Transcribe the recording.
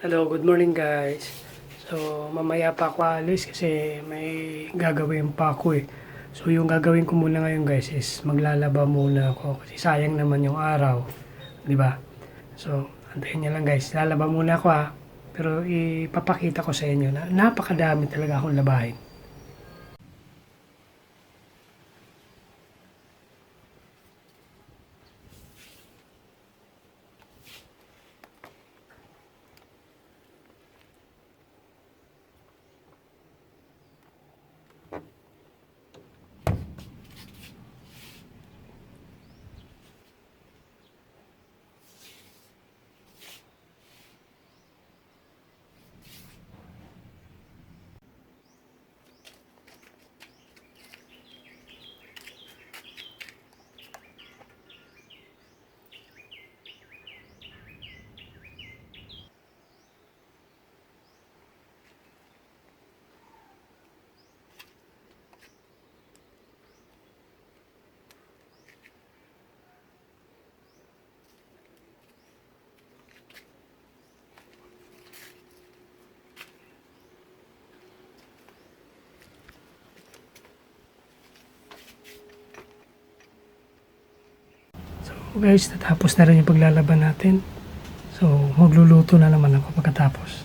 Hello, good morning guys. So, mamaya pa ako alis kasi may gagawin pa ako eh. So, yung gagawin ko muna ngayon guys is maglalaba muna ako kasi sayang naman yung araw. Ba? So, antayin nyo lang guys. Lalaba muna ako ha. Pero ipapakita ko sa inyo na napakadami talaga akong labahin. So guys, natapos na rin yung paglalaban natin. So magluluto na naman ako pagkatapos.